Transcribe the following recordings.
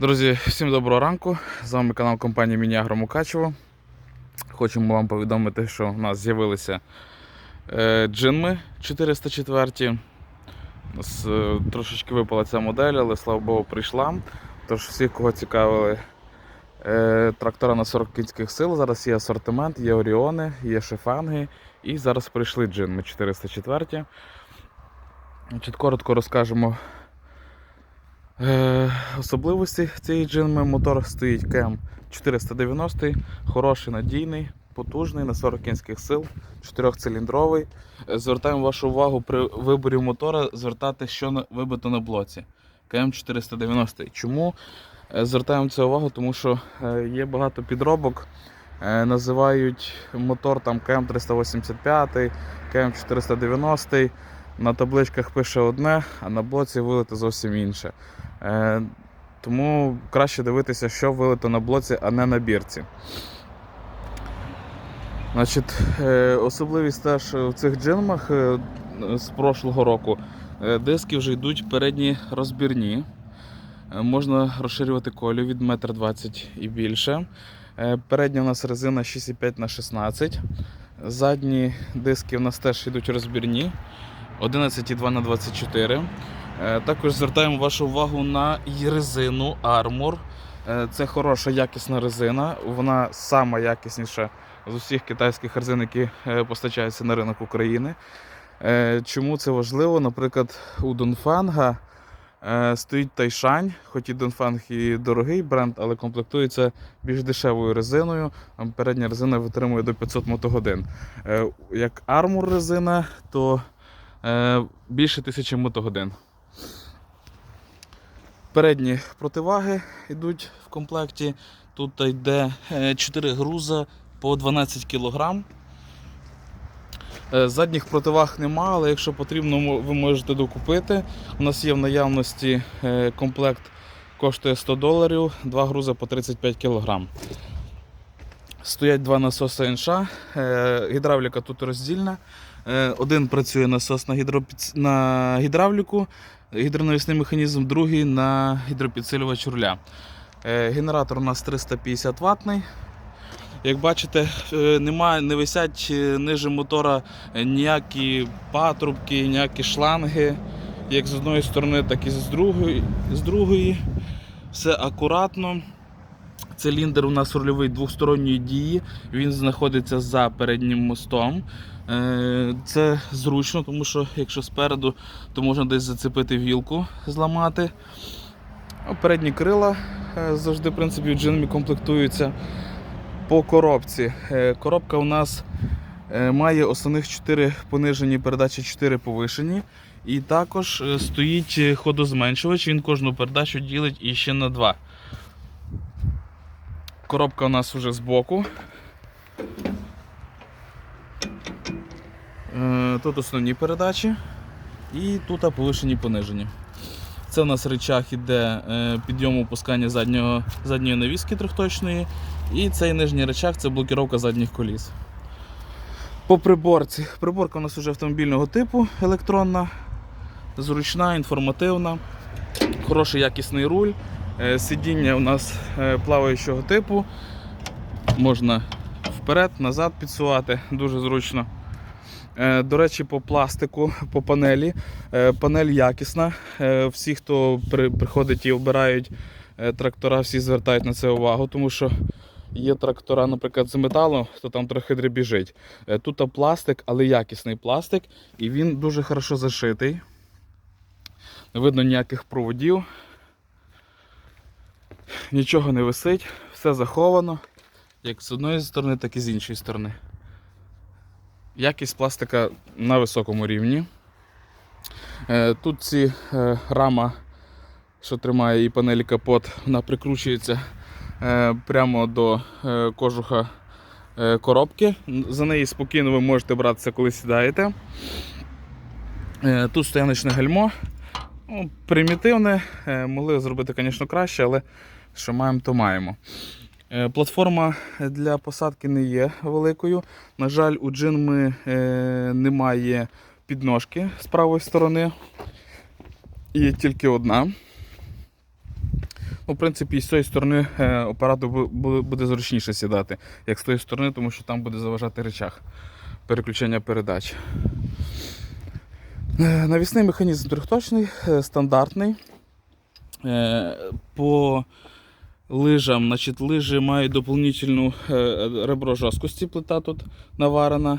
Друзі, всім доброго ранку. З вами канал компанії Мініагро Мукачево. Хочемо вам повідомити, що в нас з'явилися е, джинми 404. У нас трошечки випала ця модель, але слава Богу, прийшла. Тож всіх, кого цікавили е, трактора на 40 кінських сил, зараз є асортимент, є Оріони, є шифанги. І зараз прийшли джинми 404. Значить, коротко розкажемо Е, особливості цієї джинми мотор стоїть КМ 490, хороший, надійний, потужний на 40 кінських сил, 4-циліндровий. Е, Звертаємо вашу увагу при виборі мотора звертати, що вибито на блоці. КМ 490. Чому е, звертаємо це увагу? Тому що є багато підробок. Називають мотор там КМ 385, КМ 490. На табличках пише одне, а на блоці вилито зовсім інше. Е, тому краще дивитися, що вилито на блоці, а не на бірці. Значить, е, особливість теж в цих джинмах е, з прошлого року е, диски вже йдуть передні розбірні. Е, Можна розширювати колію від 1,20 м і більше. Е, Передня у нас резина 6,5 на 16 Задні диски у нас теж йдуть розбірні 11,2 на 24 Е, Також звертаємо вашу увагу на резину Armor. Е, Це хороша якісна резина. Вона сама якісніша з усіх китайських резин, які е, постачаються на ринок України. Чому це важливо? Наприклад, у Донфанга стоїть Тайшань, хоч і Донфанг і дорогий бренд, але комплектується більш дешевою резиною. Передня резина витримує до 500 мотогодин. Як Armor резина, то більше 1000 мотогодин. Передні противаги йдуть в комплекті. Тут йде 4 груза по 12 кг. Задніх противаг нема, але якщо потрібно, ви можете докупити. У нас є в наявності е, комплект, коштує 100 доларів, два грузи по 35 кг. Стоять два насоси НШ, е, гідравліка тут роздільна. Е, Один працює насос на, гідропід... на гідравліку, гідронавісний механізм, другий на гідропідсилювач руля. Е, Генератор у нас 350 ватний. Як бачите, немає, не висять ниже мотора ніякі патрубки, ніякі шланги, як з одної сторони, так і з другої. З другої. Все акуратно. Циліндр у нас рульовий двосторонньої дії, він знаходиться за переднім мостом. Е, Це зручно, тому що якщо спереду, то можна десь зацепити вілку, зламати. А Передні крила е, завжди, в принципі, в джинмі комплектуються по коробці. Е, Коробка у нас має основних 4 понижені передачі, 4 повишені. І також стоїть ходозменшувач, він кожну передачу ділить іще на 2. Коробка у нас вже збоку. Е, Тут основні передачі і тут повишені понижені. Це у нас речах іде е, підйому опускання заднього, задньої навіски трьохточної. І цей нижній речах це блокіровка задніх коліс. По приборці. Приборка у нас вже автомобільного типу електронна, зручна, інформативна, хороший якісний руль. Е, Сидіння у нас е, плаваючого типу. Можна вперед, назад підсувати, дуже зручно. Е, До речі, по пластику, по панелі. Панель якісна. Всі, хто приходить і обирають трактора, всі звертають на це увагу, тому що є трактора, наприклад, з металу, то там трохи дребіжить. Тут пластик, але якісний пластик, і він дуже хорошо зашитий. Не видно ніяких проводів. Нічого не висить, все заховано, як з одної сторони, так і з іншої сторони. Якість пластика на високому рівні. Е, Тут ці е, рама, що тримає і панелі капот, вона прикручується е, прямо до кожуха коробки. За неї спокійно ви можете братися, коли сідаєте. Тут стояночне гальмо. Ну, примітивне, могли зробити, звісно, краще, але що маємо, то маємо. Е, Платформа для посадки не є великою. На жаль, у джинми е, немає підножки з правої сторони. Є тільки одна. Ну, в принципі, з цієї сторони е, оператору бу- бу- буде зручніше сідати, як з тої сторони, тому що там буде заважати речах переключення передач. Е, Навісний механізм трьохточний, е, стандартний. Е, По лижам, значить, лижі мають доповнительну е, ребро жорсткості, плита тут наварена,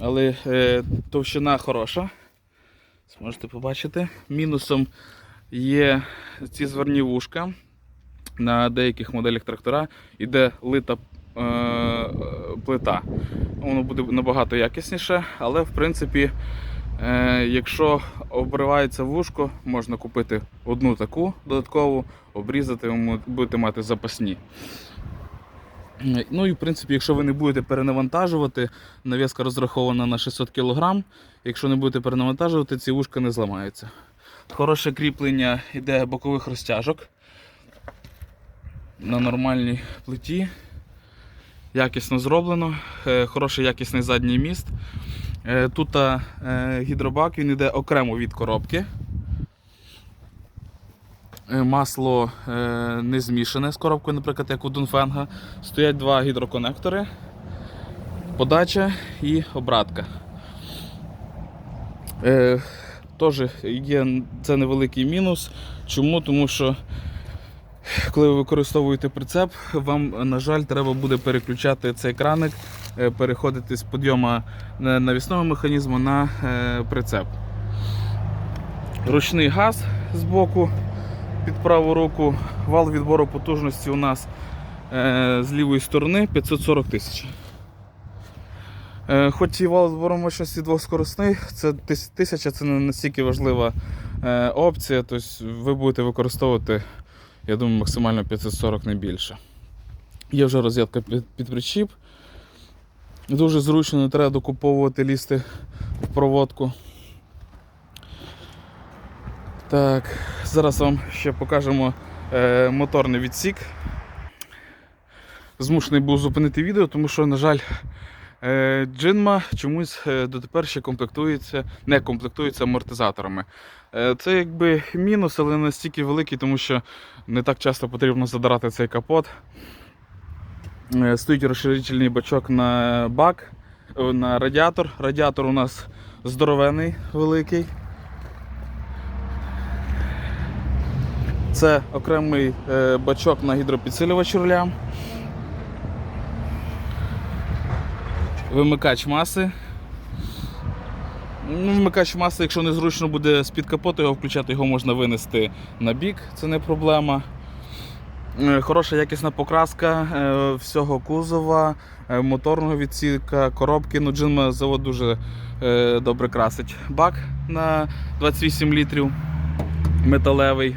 але е, товщина хороша. Зможете побачити. Мінусом є ці зверні вушка. На деяких моделях трактора іде лита е, плита. Воно буде набагато якісніше, але в принципі, е, якщо обривається вушко, можна купити одну таку додаткову, обрізати, будете мати запасні. Е, Ну і в принципі, якщо ви не будете перенавантажувати, нав'язка розрахована на 600 кг. Якщо не будете перенавантажувати, ці вушка не зламаються. Хороше кріплення йде бокових розтяжок на нормальній плиті. Якісно зроблено, Е, хороший якісний задній міст. Е, Тут е, гідробак він йде окремо від коробки. Е, Масло не змішане з коробкою, наприклад, як у Дунфенга. Стоять два гідроконектори, подача і обратка. Теж є це невеликий мінус. Чому? Тому що коли ви використовуєте прицеп, вам, на жаль, треба буде переключати цей краник, переходити з підйому навісного механізму на е, прицеп. Ручний газ з боку під праву руку. Вал відбору потужності у нас е, з лівої сторони 540 тисяч. Е, Хоч і вал відбору мощності двоскоросний, це тисяча це не настільки важлива е, опція. Тобто ви будете використовувати, я думаю, максимально 540 не більше. Є вже розетка під, під причіп. Дуже зручно, не треба докуповувати лізти в проводку. Так, зараз вам ще покажемо е, моторний відсік. Змушений був зупинити відео, тому що, на жаль, е, джинма чомусь е, дотепер ще комплектується, не комплектується амортизаторами. Е, це якби мінус, але не настільки великий, тому що не так часто потрібно задирати цей капот. Е, Стоїть розширительний бачок на бак, е, на радіатор. Радіатор у нас здоровений, великий. Це окремий е, бачок на гідропідсилювач руля. Вимикач маси. Ну, вимикач маси, якщо незручно буде з-під капоту його включати, його можна винести на бік, це не проблема. Е, Хороша якісна покраска е, всього кузова, е, моторного відсіка, коробки. Ну, Джинма завод дуже добре красить. Бак на 28 літрів металевий.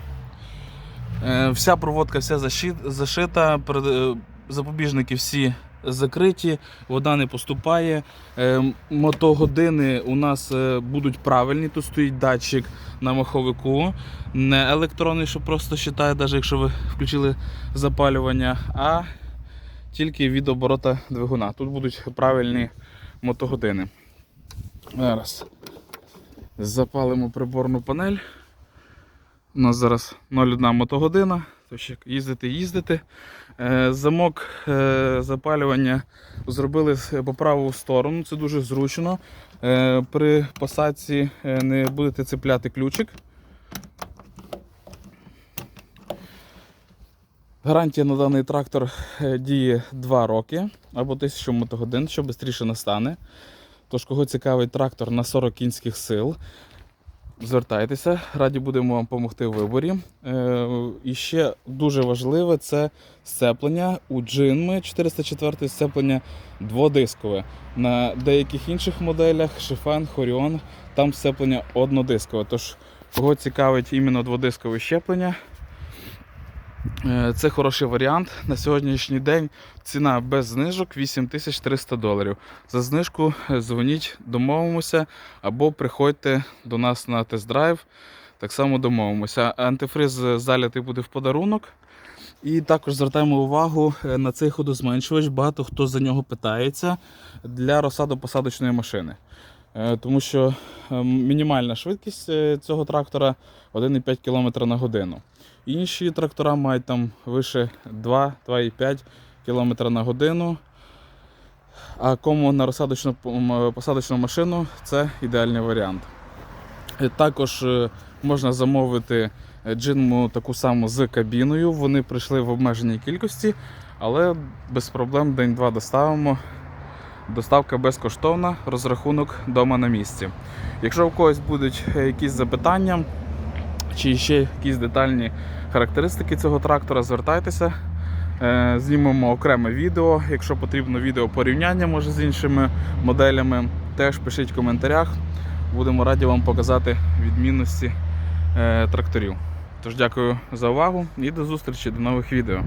Вся проводка вся зашита, запобіжники всі закриті, вода не поступає. Е, Мотогодини у нас е, будуть правильні. Тут стоїть датчик на маховику, не електронний, що просто считає, навіть якщо ви включили запалювання, а тільки від оборота двигуна. Тут будуть правильні мотогодини. Зараз запалимо приборну панель. У нас зараз 0,1 мотогодина, то ще їздити, їздити. Е, Замок е, запалювання зробили по праву сторону, це дуже зручно. Е, При посадці не будете цепляти ключик. Гарантія на даний трактор діє 2 роки або 1000 мотогодин, що швидше настане. Тож, кого цікавить трактор на 40 кінських сил, звертайтеся, раді будемо вам допомогти в виборі. Е, і ще дуже важливе це сцеплення у джинми 404 сцеплення дводискове. На деяких інших моделях Шифен, Хоріон, там сцеплення однодискове. Тож, кого цікавить іменно дводискове щеплення, це хороший варіант. На сьогоднішній день ціна без знижок 8300 доларів. За знижку е, дзвоніть, домовимося або приходьте до нас на тест-драйв. Так само домовимося. Антифриз залятий буде в подарунок. І також звертаємо увагу е, на цей ходозменшувач. Багато хто за нього питається для розсадопосадочної машини. Е, Тому що е, мінімальна швидкість е, цього трактора 1,5 км на годину. Інші трактора мають там вище 2-2,5 км на годину. А кому на розсадочну посадочну машину це ідеальний варіант. Е, Також е, можна замовити е, джинму таку саму з кабіною. Вони прийшли в обмеженій кількості, але без проблем день-два доставимо. Доставка безкоштовна, розрахунок вдома на місці. Якщо у когось будуть е, якісь запитання чи ще якісь детальні характеристики цього трактора, звертайтеся. Е, Знімемо окреме відео. Якщо потрібно відео порівняння може з іншими моделями, теж пишіть в коментарях. Будемо раді вам показати відмінності е, тракторів. Тож дякую за увагу і до зустрічі до нових відео.